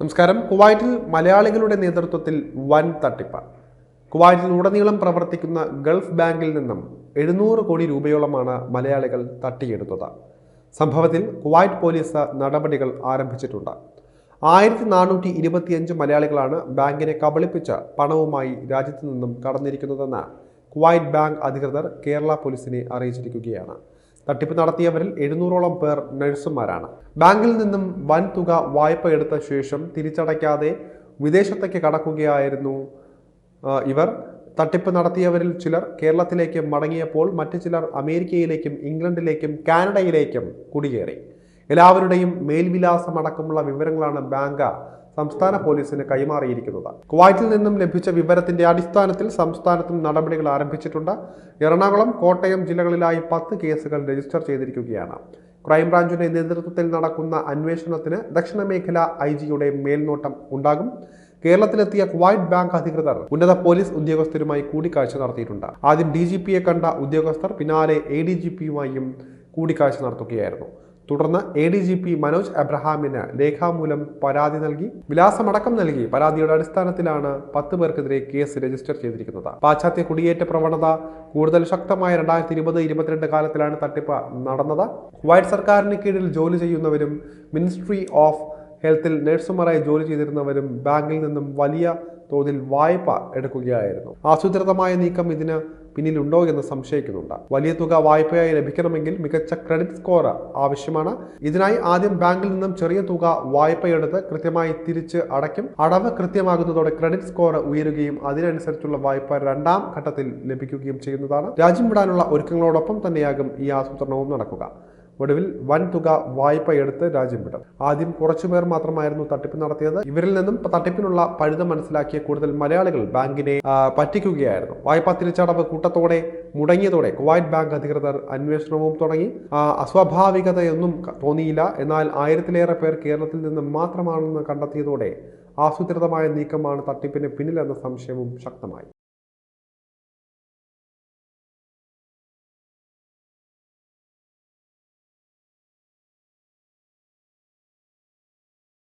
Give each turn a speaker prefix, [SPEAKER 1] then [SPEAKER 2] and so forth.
[SPEAKER 1] നമസ്കാരം. കുവൈറ്റിൽ മലയാളികളുടെ നേതൃത്വത്തിൽ വൻ തട്ടിപ്പ്. കുവൈറ്റിൽ ഉടനീളം പ്രവർത്തിക്കുന്ന ഗൾഫ് ബാങ്കിൽ നിന്നും എഴുന്നൂറ് കോടി രൂപയോളമാണ് മലയാളികൾ തട്ടിയെടുത്തത്. സംഭവത്തിൽ കുവൈറ്റ് പോലീസ് നടപടികൾ ആരംഭിച്ചിട്ടുണ്ട്. ആയിരത്തി നാനൂറ്റി ഇരുപത്തിയഞ്ച് മലയാളികളാണ് ബാങ്കിനെ കബളിപ്പിച്ച് പണവുമായി രാജ്യത്തു നിന്നും കടന്നിരിക്കുന്നതെന്ന് കുവൈറ്റ് ബാങ്ക് അധികൃതർ കേരള പോലീസിനെ അറിയിച്ചിരിക്കുകയാണ്. തട്ടിപ്പ് നടത്തിയവരിൽ എഴുന്നൂറോളം പേർ നഴ്സുമാരാണ്. ബാങ്കിൽ നിന്നും വൻ തുക വായ്പ എടുത്ത ശേഷം തിരിച്ചടയ്ക്കാതെ വിദേശത്തേക്ക് കടക്കുകയായിരുന്നു ഇവർ. തട്ടിപ്പ് നടത്തിയവരിൽ ചിലർ കേരളത്തിലേക്ക് മടങ്ങിയപ്പോൾ മറ്റു ചിലർ അമേരിക്കയിലേക്കും ഇംഗ്ലണ്ടിലേക്കും കാനഡയിലേക്കും കുടിയേറി. എല്ലാവരുടെയും മേൽവിലാസം അടക്കമുള്ള വിവരങ്ങളാണ് ബാങ്ക് സംസ്ഥാന പോലീസിന് കൈമാറിയിരിക്കുന്നത്. കുവൈറ്റിൽ നിന്നും ലഭിച്ച വിവരത്തിന്റെ അടിസ്ഥാനത്തിൽ സംസ്ഥാനത്തും നടപടികൾ ആരംഭിച്ചിട്ടുണ്ട്. എറണാകുളം കോട്ടയം ജില്ലകളിലായി പത്ത് കേസുകൾ രജിസ്റ്റർ ചെയ്തിരിക്കുകയാണ്. ക്രൈംബ്രാഞ്ചിന്റെ നേതൃത്വത്തിൽ നടക്കുന്ന അന്വേഷണത്തിന് ദക്ഷിണ മേഖല ഐ ജിയുടെ മേൽനോട്ടം ഉണ്ടാകും. കേരളത്തിലെത്തിയ കുവൈറ്റ് ബാങ്ക് അധികൃതർ ഉന്നത പോലീസ് ഉദ്യോഗസ്ഥരുമായി കൂടിക്കാഴ്ച നടത്തിയിട്ടുണ്ട്. ആദ്യം ഡി കണ്ട ഉദ്യോഗസ്ഥർ പിന്നാലെ എ ഡി കൂടിക്കാഴ്ച നടത്തുകയായിരുന്നു. തുടർന്ന് A D G P Manoj അബ്രഹാമിന് രേഖാമൂലം പരാതി നൽകി. വിലാസമടക്കം നൽകി. പരാതിയുടെ അടിസ്ഥാനത്തിലാണ് പത്ത് പേർക്കെതിരെ കേസ് രജിസ്റ്റർ ചെയ്തിരിക്കുന്നത്. പാശ്ചാത്യ കുടിയേറ്റ പ്രവണത കൂടുതൽ ശക്തമായ രണ്ടായിരത്തി ഇരുപത് ഇരുപത്തിരണ്ട് കാലത്തിലാണ് തട്ടിപ്പ് നടന്നത്. വൈറ്റ് സർക്കാരിന് കീഴിൽ ജോലി ചെയ്യുന്നവരും മിനിസ്ട്രി ഓഫ് ഹെൽത്തിൽ നഴ്സുമാരായി ജോലി ചെയ്തിരുന്നവരും ബാങ്കിൽ നിന്നും വലിയ തോതിൽ വായ്പ എടുക്കുകയായിരുന്നു. ആസൂത്രിതമായ നീക്കം ഇതിന് പിന്നിലുണ്ടോ എന്ന് സംശയിക്കുന്നുണ്ട്. വലിയ തുക വായ്പയായി ലഭിക്കണമെങ്കിൽ മികച്ച ക്രെഡിറ്റ് സ്കോർ ആവശ്യമാണ്. ഇതിനായി ആദ്യം ബാങ്കിൽ നിന്നും ചെറിയ തുക വായ്പയെടുത്ത് കൃത്യമായി തിരിച്ച് അടയ്ക്കും. അടവ് കൃത്യമാകുന്നതോടെ ക്രെഡിറ്റ് സ്കോർ ഉയരുകയും അതിനനുസരിച്ചുള്ള വായ്പ രണ്ടാം ഘട്ടത്തിൽ ലഭിക്കുകയും ചെയ്യുന്നതാണ്. രാജ്യം വിടാനുള്ള ഒരുക്കങ്ങളോടൊപ്പം തന്നെയാകും ഈ ആസൂത്രണവും നടക്കുക. ഒടുവിൽ വൻ തുക വായ്പ എടുത്ത് രാജ്യം വിടും. ആദ്യം കുറച്ചുപേർ മാത്രമായിരുന്നു തട്ടിപ്പ് നടത്തിയത്. ഇവരിൽ നിന്നും തട്ടിപ്പിനുള്ള പഴുത മനസ്സിലാക്കിയ കൂടുതൽ മലയാളികൾ ബാങ്കിനെ പറ്റിക്കുകയായിരുന്നു. വായ്പാ തിരിച്ചടവ് കൂട്ടത്തോടെ മുടങ്ങിയതോടെ കുവൈറ്റ് ബാങ്ക് അധികൃതർ അന്വേഷണവും തുടങ്ങി. അസ്വാഭാവികതയൊന്നും തോന്നിയില്ല. എന്നാൽ ആയിരത്തിലേറെ പേർ കേരളത്തിൽ നിന്ന് മാത്രമാണെന്ന് കണ്ടെത്തിയതോടെ ആസൂത്രിതമായ നീക്കമാണ് തട്ടിപ്പിന് പിന്നിലെന്ന സംശയവും ശക്തമായി.